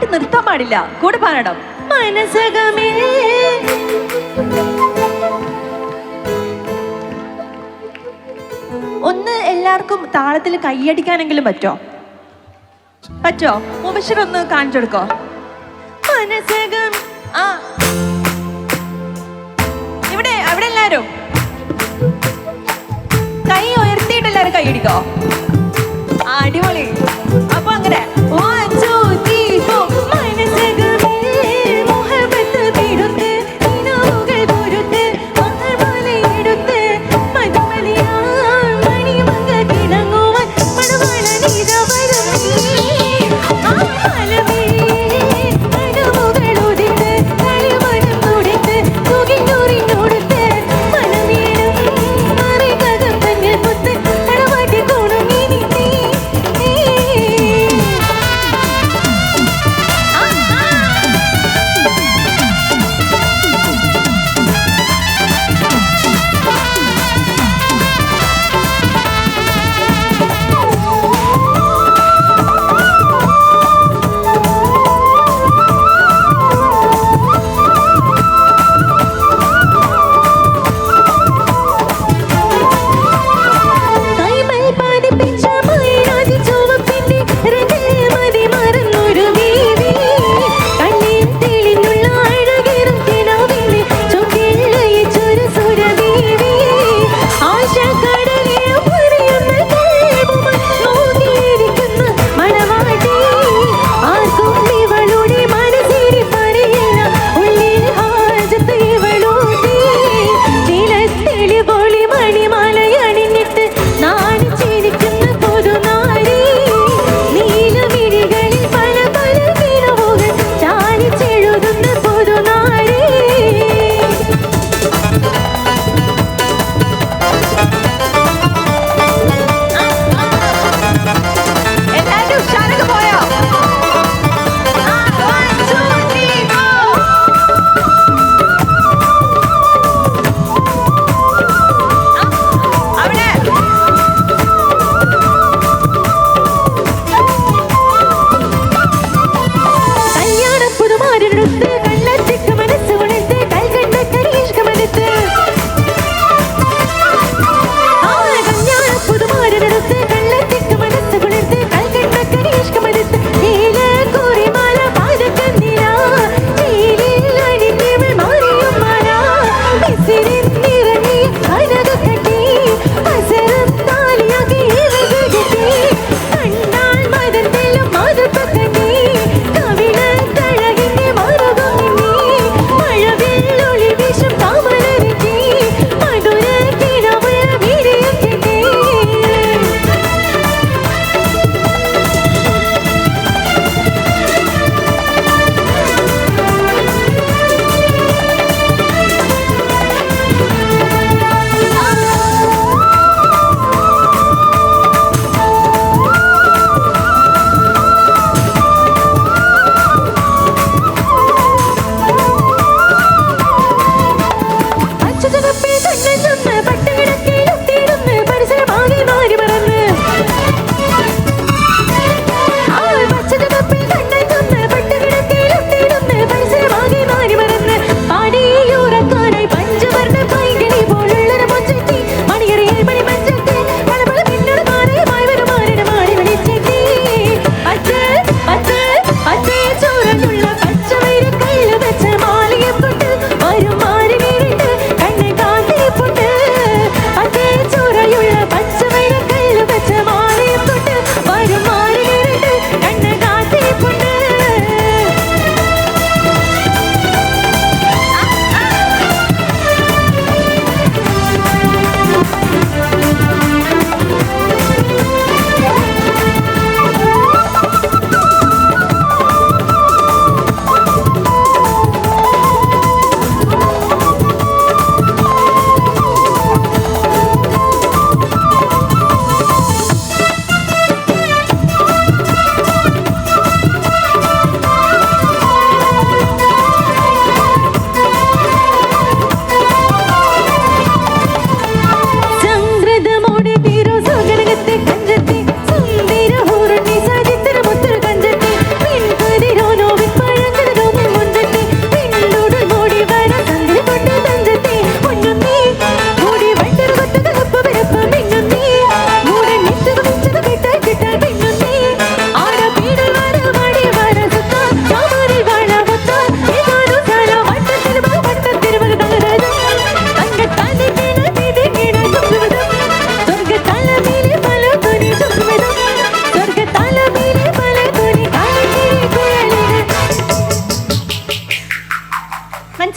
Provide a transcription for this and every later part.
ആയിട്ട് നിർത്താൻ പാടില്ല. കൂടെ പാടണം. മനസകമേ ഒന്ന് എല്ലാവർക്കും താളത്തിൽ കൈയടിക്കാനെങ്കിലും പറ്റോ? പറ്റോ? മുബഷിർ ഒന്ന് കാണിച്ചെടുക്കോ മനസകം ആ. ഇവിടെ അവിടെ എല്ലാരും. കൈ ഉയർത്തിയിട്ട് എല്ലാരും കൈയടിക്കോ? അടിപൊളി.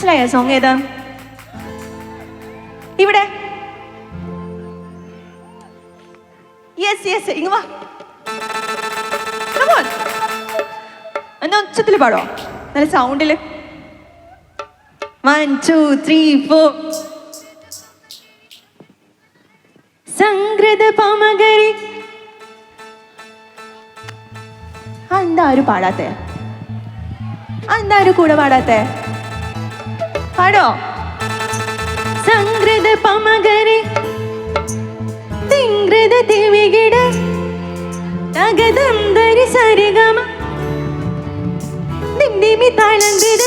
ഇഷ്ടായ സോങ് ഏതാ? ഇവിടെ. യെസ് യെസ് ഇങ്ങ് വാ. എന്നാ ഉച്ചത്തിൽ പാടോ നല്ല സൗണ്ടിൽ വൺ ടു ത്രീ ഫോർ സംഗ്രത പമകരി. എന്താ ഒരു പാടാത്തെ? എന്താ ഒരു കൂടെ പാടാത്തെ? പാടോ? സംഗ്രത പമകരെ തിങ്കൃത തിവികിട ദരി സരിഗമ ദിംദിമി താളംകൃത